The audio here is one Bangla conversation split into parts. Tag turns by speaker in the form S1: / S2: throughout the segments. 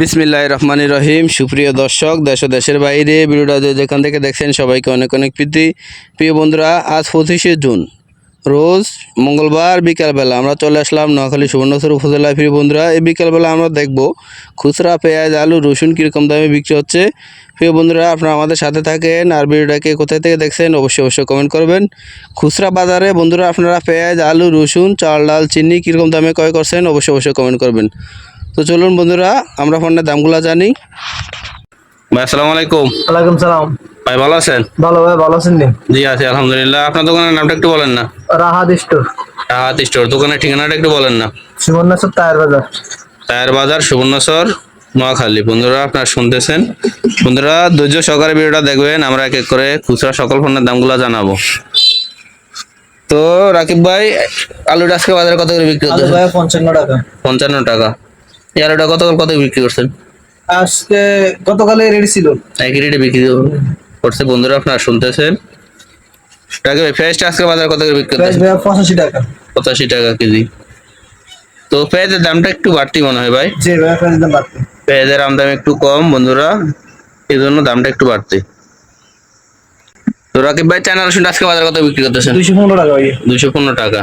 S1: বিসমিল্লাহ রহমানির রহিম। সুপ্রিয় দর্শক, দেশ দেশের বাইরে ভিডিওটা যেখান থেকে দেখছেন সবাইকে অনেক অনেক প্রীতি। প্রিয় বন্ধুরা, আজ পঁচিশে জুন। রোজ মঙ্গলবার বিকালবেলা আমরা চলে আসলাম নোয়াখালী সুবর্ণচর উপজেলায়। প্রিয় বন্ধুরা, এই বিকালবেলা আমরা দেখব খুচরা, পেঁয়াজ, আলু, রসুন কীরকম দামে বিক্রি হচ্ছে। প্রিয় বন্ধুরা, আপনারা আমাদের সাথে থাকেন আর ভিডিওটাকে কোথায় থেকে দেখছেন অবশ্যই অবশ্যই কমেন্ট করবেন। খুচরা বাজারে বন্ধুরা, আপনারা পেঁয়াজ, আলু, রসুন, চাল, ডাল, চিনি কীরকম দামে ক্রয় করছেন অবশ্যই অবশ্যই কমেন্ট করবেন। তো চলুন বন্ধুরা আমরা ফোনের দামগুলো জানি। ভাই আসসালামু আলাইকুম।
S2: ওয়ালাইকুম সালাম।
S1: ভাই ভালো আছেন?
S2: ভালো ভাই ভালো আছেন নি?
S1: জি আছি আলহামদুলিল্লাহ। আপনার দোকানের নামটা একটু বলেন না।
S2: রাহাত স্টোর।
S1: হাত স্টোর দোকানের ঠিকানাটা একটু বলেন না।
S2: সুবর্ণেশ্বর টায়ার বাজার।
S1: টায়ার বাজার সুবর্ণচর নোয়াখালী। বন্ধুরা আপনারা শুনতেছেন। বন্ধুরা ধৈর্য সহকারে ভিডিওটা দেখবেন আমরা এক এক করে খুচরা সকল পণ্যের দামগুলো জানাব। তো রাকিব ভাই আলুটা আজকে বাজারে কত করে বিক্রি
S2: আলু ভাই পঞ্চান্ন টাকা।
S1: পঞ্চান্ন টাকা। এই আলুটা কত কত বিক্রি করছেন?
S2: আজকে গতকালে রেডি ছিল।
S1: একই রেটে বিক্রি করছে। বন্ধুরা আপনারা শুনতেছেন? ভাই ফ্রেশটা আজকে বাজারে কত করে বিক্রি
S2: ভাই পঁচাশি টাকা।
S1: পঁচাশি টাকা কেজি। তো পেঁয়াজের দামটা একটু বাড়তি মনে হয় ভাই।
S2: জি ভাই প্রাইস দাম
S1: পেঁয়াজের আমদাম একটু কম বন্ধুরা এই জন্য দামটা একটু বাড়তি। তো রাকিব ভাই চায়না রসুন আজকে বাজার কত বিক্রি করতেছেন?
S2: দুইশো পনেরো টাকা ভাই
S1: দুইশো পনেরো টাকা।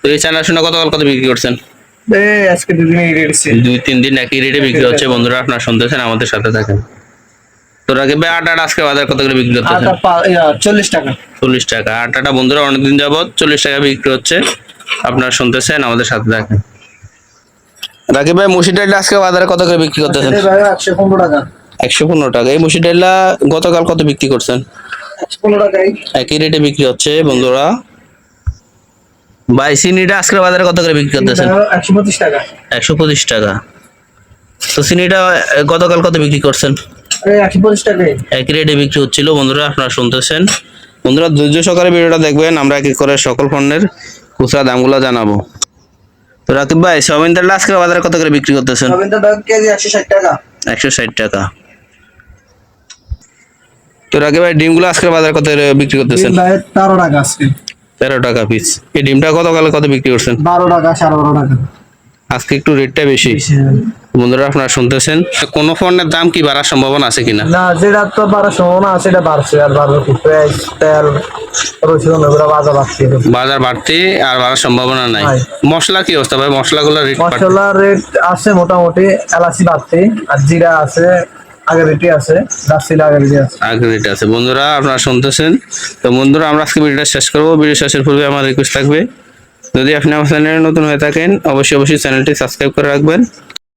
S1: তো এই চায়না রসুন কত কত বিক্রি করছেন?
S2: আজকে দুদিন ছিল।
S1: দুই তিন দিন একই রেটে বিক্রি হচ্ছে বন্ধুরা আপনারা শুনতেছেন আমাদের সাথে থাকেন। তো রাকিব ভাই আটা আজকে বাজার কত করে বিক্রি করতেছেন
S2: চল্লিশ টাকা।
S1: চল্লিশ টাকা। আটাটা বন্ধুরা অনেকদিন যাবত চল্লিশ টাকা বিক্রি হচ্ছে। আপনারা শুনতেছেন আমাদের সাথে থাকেন। রাকিব ভাই মুসি ডালটা আজকে বাজারে কত করে বিক্রি করতেছেন?
S2: একশো পনেরো টাকা।
S1: একশো পনেরো টাকা। এই মুসি ডালটা গতকাল কত বিক্রি করছেন?
S2: একশো পনেরো টাকাই।
S1: একই রেটে বিক্রি হচ্ছে বন্ধুরা। ভাই চিনিটা আজকের বাজারে কত করে বিক্রি করতেছেন?
S2: একশো পঁচিশ টাকা।
S1: একশো পঁচিশ টাকা। তো চিনিটা গতকাল কত বিক্রি করছেন?
S2: একশো পঁচিশ
S1: একই রেটে বিক্রি হচ্ছিল বন্ধুরা আপনারা শুনতেছেন। বন্ধুরা ধৈর্য সহকারে ভিডিওটা দেখবেন আমরা এক এক করে সকল পণ্যের খুচরা দামগুলো জানাব। তো রাকিব ভাই সবিন তেলটা আজকের বাজারে কত করে বিক্রি করতেছেন?
S2: কেজি একশো ষাট টাকা।
S1: একশো ষাট টাকা। তো রাকিব ভাই ডিমগুলো আজকের বাজারে কত করে বিক্রি করতেছেন?
S2: তেরো টাকা আজকে।
S1: তেরো টাকা পিস এই ডিমটা গতকালে কত বিক্রি করছেন?
S2: বারো টাকা সাড়ে বারো টাকা।
S1: আজকে একটু রেটটা বেশি। বন্ধুরা আপনারা শুনতেছেন? কোন পণ্যের দাম কি বাড়ার সম্ভাবনা আছে কিনা?
S2: না যেটা তো বাড়ার সম্ভাবনা আছে এটা বাড়ছে। আর বাড়বে পেঁয়াজ তেল রসুন এগুলো বাজার বাড়ছে।
S1: বাজার বাড়তি আর বাড়ার সম্ভাবনা নাই। মশলা কি অবস্থা ভাই? মশলাগুলো রেট
S2: মশলার রেট আছে মোটামুটি এলাচি বাড়তি আর জিরা আছে
S1: বন্ধুরা, আপনারা শুনতেছেন? তো বন্ধুরা, আমরা আজকে শেষ করব। আমার থাকবে, যদি আপনি আমার চ্যানেলে নতুন হয়ে থাকেন, অবশ্যই অবশ্যই চ্যানেলটি সাবস্ক্রাইব করে রাখবেন।